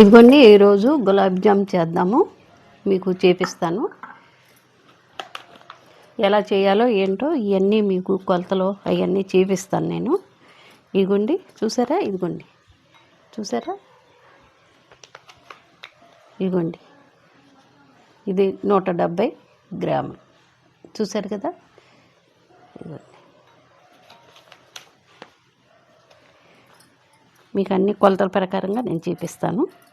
ఇదిగోండి ఈరోజు గులాబ్ జామ్ చేద్దాము. మీకు చేపిస్తాను. ఎలా చేయాలో ఏంటో ఇవన్నీ మీకు కొలతలు అవన్నీ చేపిస్తాను నేను. ఇదిగోండి చూసారా? ఇదిగోండి చూసారా? ఇదిగోండి ఇది నూట డెబ్భై గ్రాములు. చూసారు కదా? ఇదిగోండి. మీకు అన్ని కొలతల ప్రకారంగా నేను చూపిస్తాను.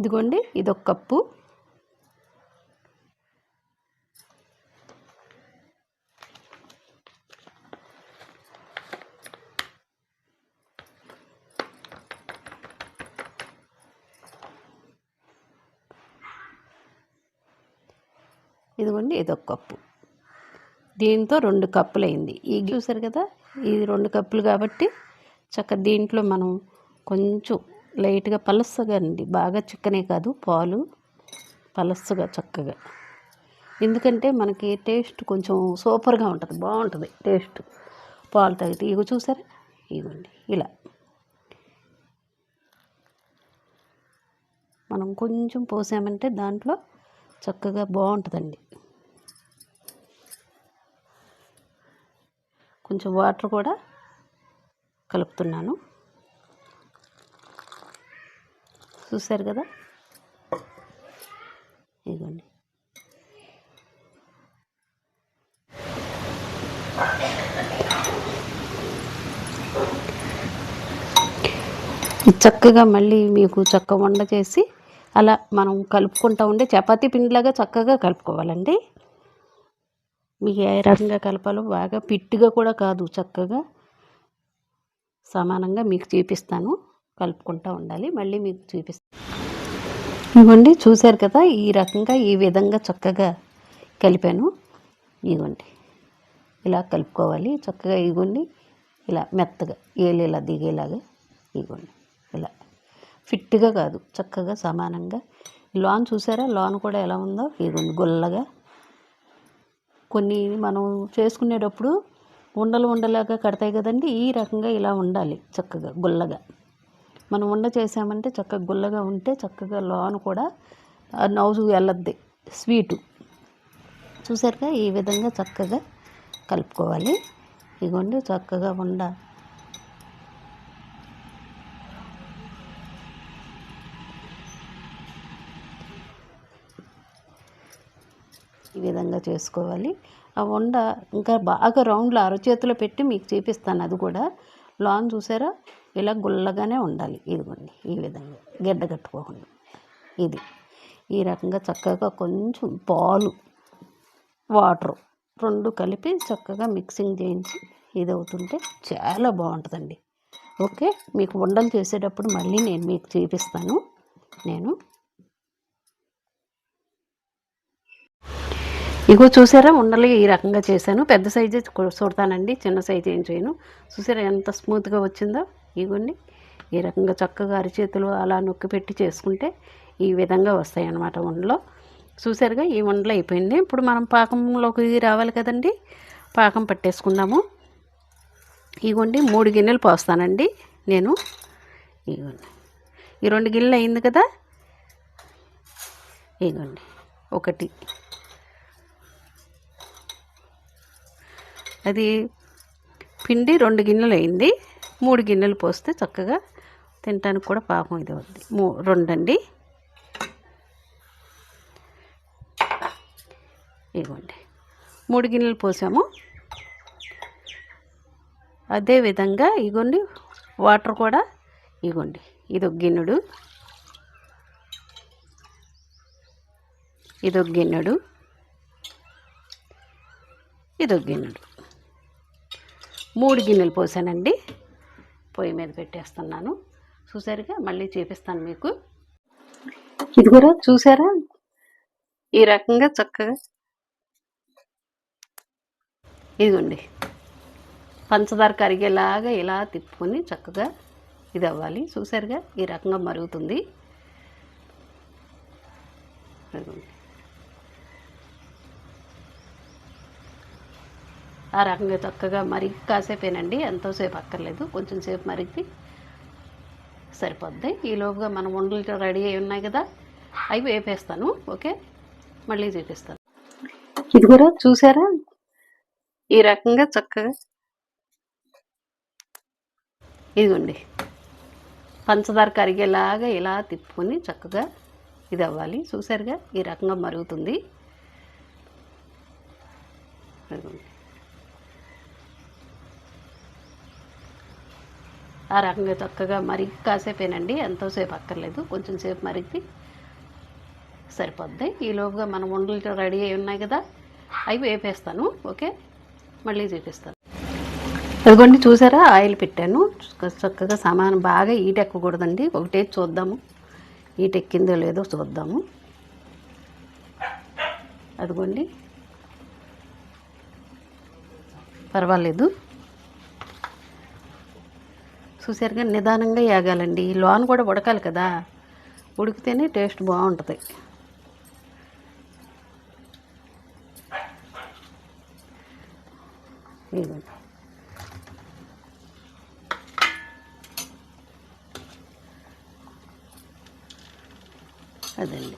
ఇదిగోండి ఇది ఒక కప్పు. ఇదిగోండి ఇది ఒక కప్పు. దీంతో రెండు కప్పులు అయింది ఈ చూసారు కదా? ఇది రెండు కప్పులు కాబట్టి చక్క దీంట్లో మనం కొంచెం లైట్గా పలసగా అండి బాగా చిక్కనే కాదు పాలు పలసగా చక్కగా. ఎందుకంటే మనకి టేస్ట్ కొంచెం సూపర్గా ఉంటుంది బాగుంటుంది టేస్ట్. పాలు తాగితే ఇగో చూసారా? ఇవ్వండి ఇలా. మనం కొంచెం పోసామంటే దాంట్లో చక్కగా బాగుంటుందండి. కొంచెం వాటర్ కూడా కలుపుతున్నాను. చూసారు కదా? ఇదిగోండి. చక్కగా మళ్ళీ మీకు చక్క వండ చేసి అలా మనం కలుపుకుంటా ఉండే చపాతీ పిండిలాగా చక్కగా కలుపుకోవాలండి. మీకు ఏ రకంగా కలపాలో బాగా పిట్టుగా కూడా కాదు చక్కగా సమానంగా మీకు చూపిస్తాను. కలుపుకుంటూ ఉండాలి. మళ్ళీ మీకు చూపిస్తాను ఇవ్వండి చూశారు కదా ఈ రకంగా ఈ విధంగా చక్కగా కలిపాను. ఇవ్వండి ఇలా కలుపుకోవాలి. చక్కగా ఇవ్వండి ఇలా మెత్తగా ఏలు ఇలా దిగేలాగా ఇవ్వండి ఇలా. ఫిట్గా కాదు చక్కగా సమానంగా. లోన్ చూసారా? లోన్ కూడా ఎలా ఉందో? ఇదిగోండి గుల్లగా. కొన్ని మనం చేసుకునేటప్పుడు ఉండలు ఉండలాగా కడతాయి కదండి ఈ రకంగా ఇలా ఉండాలి చక్కగా గుల్లగా. మనం ఉండ చేసామంటే చక్కగా గుల్లగా ఉంటే చక్కగా లోన కూడా ఆ నౌజు వెళ్ళద్ది స్వీటు. చూసారుగా? ఈ విధంగా చక్కగా కలుపుకోవాలి. ఇగోండి చక్కగా ఉండ ఈ విధంగా చేసుకోవాలి. ఆ వండ ఇంకా బాగా రౌండ్లో అరచేతిలో పెట్టి మీకు చూపిస్తాను అది కూడా. లాన్ చూసారా? ఇలా గుల్లగానే ఉండాలి ఇదిగోండి ఈ విధంగా. గడ్డ కట్టుకోకుండా. ఇది. ఈ రకంగా చక్కగా కొంచెం పాలు వాటర్ రెండు కలిపి చక్కగా మిక్సింగ్ చేయించి ఇది అవుతుంటే చాలా బాగుంటుందండి. ఓకే? మీకు వండలు చేసేటప్పుడు మళ్ళీ నేను మీకు చూపిస్తాను. నేను ఇగో చూసారా? ఉండలు ఈ రకంగా చేశాను. పెద్ద సైజే చూడతానండి. చిన్న సైజు ఏం చేయను. చూసారా ఎంత స్మూత్గా వచ్చిందో? ఇవన్నీ ఈ రకంగా చక్కగా అరిచేతులు అలా నొక్కి పెట్టి చేసుకుంటే ఈ విధంగా వస్తాయి అన్నమాట ఉండలో చూసారుగా ఈ ఉండలు అయిపోయింది. ఇప్పుడు మనం పాకంలోకి రావాలి కదండి. పాకం పట్టేసుకుందాము. ఇగోండి మూడు గిన్నెలు పోస్తానండి నేను. ఇగోండి. ఈ రెండు గిన్నెలు అయింది కదా. ఇగోండి ఒకటి. అది పిండి రెండు గిన్నెలు అయింది. మూడు గిన్నెలు పోస్తే చక్కగా తినటానికి కూడా పాపం ఇది అవుద్ది. మూ రెండండి. ఇవ్వండి మూడు గిన్నెలు పోసాము. అదేవిధంగా ఇగోండి వాటర్ కూడా ఇగోండి ఇది ఒక గిన్నెడు. ఇది ఒక గిన్నెడు. ఇది ఒక గిన్నెడు. మూడు గిన్నెలు పోసానండి. పొయ్యి మీద పెట్టేస్తున్నాను. చూసారుగా? మళ్ళీ చూపిస్తాను మీకు. ఇది కూడా చూసారా? ఈ రకంగా చక్కగా. ఇదిగోండి. పంచదార కరిగేలాగా ఇలా తిప్పుకొని చక్కగా ఇది అవ్వాలి. చూసారుగా? ఈ రకంగా మరుగుతుంది. ఇదిగోండి. ఆ రకంగా చక్కగా మరి కాసేపేనండి. ఎంతోసేపు అక్కర్లేదు. కొంచెం సేపు మరిగి సరిపోద్ది. ఈ లోపుగా మనం వంటలు రెడీ అయి ఉన్నాయి కదా. అవి వేపేస్తాను. ఓకే? మళ్ళీ చూపిస్తాను. ఇది కూడా చూసారా? ఈ రకంగా చక్కగా ఇదిగోండి. పంచదార కరిగేలాగా ఇలా తిప్పుకొని చక్కగా ఇది అవ్వాలి చూసారుగా? ఈ రకంగా మరుగుతుంది. ఇదిగోండి. ఆ రకంగా చక్కగా మరిగి కాసేపేనండి. ఎంతోసేపు అక్కర్లేదు. కొంచెం సేపు మరిగి సరిపోద్ది. ఈ లోపుగా మనం రెడీ అయి ఉన్నాయి కదా. అవి వేపేస్తాను. ఓకే? మళ్ళీ చూపిస్తాను. అదిగోండి చూసారా? ఆయిల్ పెట్టాను. చక్కగా సామాను బాగా ఈట ఎక్కకూడదండి. ఒకటే చూద్దాము. ఈట ఎక్కిందో లేదో చూద్దాము. అదిగోండి. పర్వాలేదు. చూసారుగా నిదానంగా వేగాలండి లోన్ కూడా ఉడకాలి కదా. ఉడికితేనే టేస్ట్ బాగుంటుంది. ఇదిగోండి అదండి.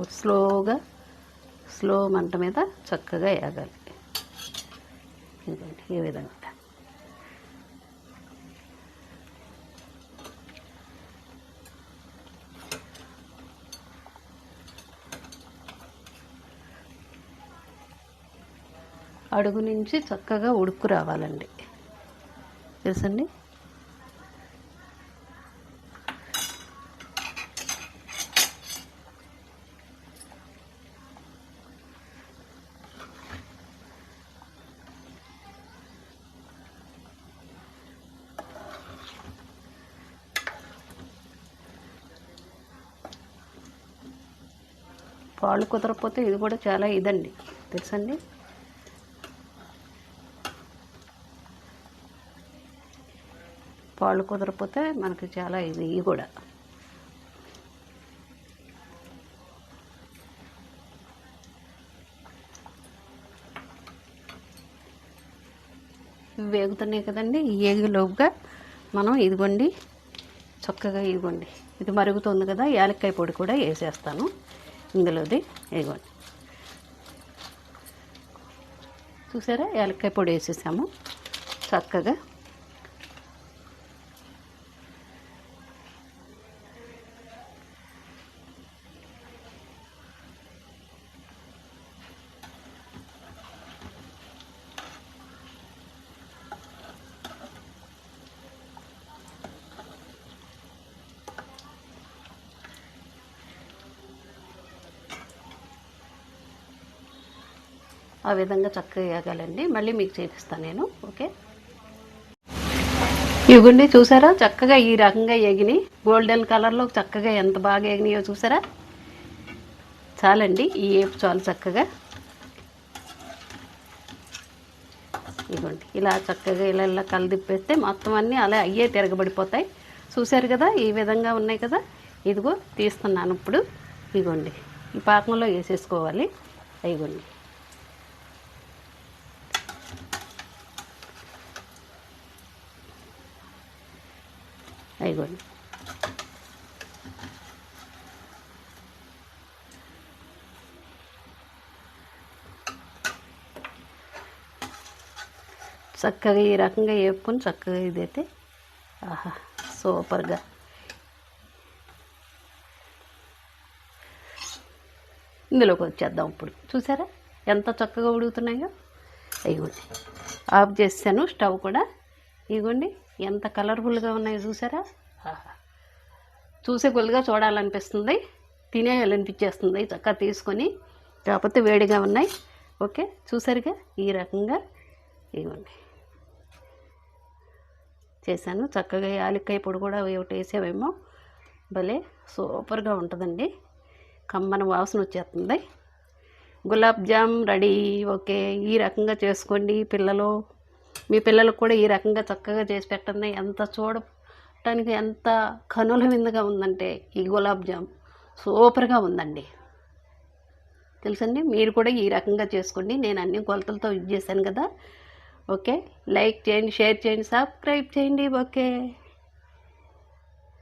స్లోగా స్లో మంట మీద చక్కగా వేగాలి ఇదిగోండి ఈ విధంగా. అడుగు నుంచి చక్కగా ఉడుకు రావాలండి. తెలుసండి? పాలు కుదరకపోతే ఇది కూడా చాలా ఇదండి. తెలుసండి? పాలు కుదరపోతే మనకి చాలా ఇది ఇవి కూడా. ఇవి వేగుతున్నాయి కదండి. ఈ ఏగులోపుగా మనం ఇదిగోండి చక్కగా ఇదిగోండి. ఇది మరుగుతుంది కదా యాలక్కాయ పొడి కూడా వేసేస్తాను. ఇందులోది ఇదిగోండి చూసారా? యాలక్కాయ పొడి వేసేసాము. చక్కగా ఆ విధంగా చక్కగా వేయగలండి. మళ్ళీ మీకు చూపిస్తాను నేను. ఓకే? ఇవ్వండి చూసారా? చక్కగా ఈ రకంగా ఎగిని. గోల్డెన్ కలర్లో చక్కగా ఎంత బాగా ఎగినాయో చూసారా? చాలండి. ఈ ఏపు చాలు చక్కగా. ఇదిగోండి. ఇలా చక్కగా ఇలా ఇలా కలదిప్పేస్తే మొత్తం అన్నీ అలా అయ్యే తిరగబడిపోతాయి. చూశారు కదా? ఈ విధంగా ఉన్నాయి కదా? ఇదిగో తీస్తున్నాను ఇప్పుడు. ఇదిగోండి. ఈ పాకంలో వేసేసుకోవాలి. ఇదిగోండి. అయిగోండి. చక్కగా ఈ రకంగా వేపుకొని చక్కగా ఇదైతే ఆహా సూపర్గా. ఇందులోకి వచ్చేద్దాం ఇప్పుడు. చూసారా? ఎంత చక్కగా ఉడుకుతున్నాయో? ఇగోండి ఆఫ్ చేశాను స్టవ్ కూడా. ఇగోండి ఎంత కలర్ఫుల్గా ఉన్నాయో చూసారా? చూసే కొద్దిగా చూడాలనిపిస్తుంది. తినేయాలనిపించేస్తుంది. చక్కగా తీసుకొని కాకపోతే వేడిగా ఉన్నాయి. ఓకే చూసారుగా ఈ రకంగా ఇవ్వండి. చేశాను. చక్కగా యాలక్కాయ పొడి కూడా ఒకటి వేసావేమో. భలే సూపర్గా ఉంటుందండి. కమ్మన వాసన వచ్చేస్తుంది. గులాబ్ జామ్ రెడీ. ఓకే ఈ రకంగా చేసుకోండి పిల్లలు. మీ పిల్లలకు కూడా ఈ రకంగా చక్కగా చేసి పెట్టండి. ఎంత చూడటానికి ఎంత కనుల విందుగా ఉందంటే ఈ గులాబ్ జామ్ సూపర్గా ఉందండి. తెలుసండి? మీరు కూడా ఈ రకంగా చేసుకోండి. నేను అన్ని కొలతలతో యూజ్ చేశాను కదా. ఓకే? లైక్ చేయండి షేర్ చేయండి సబ్స్క్రైబ్ చేయండి. ఓకే?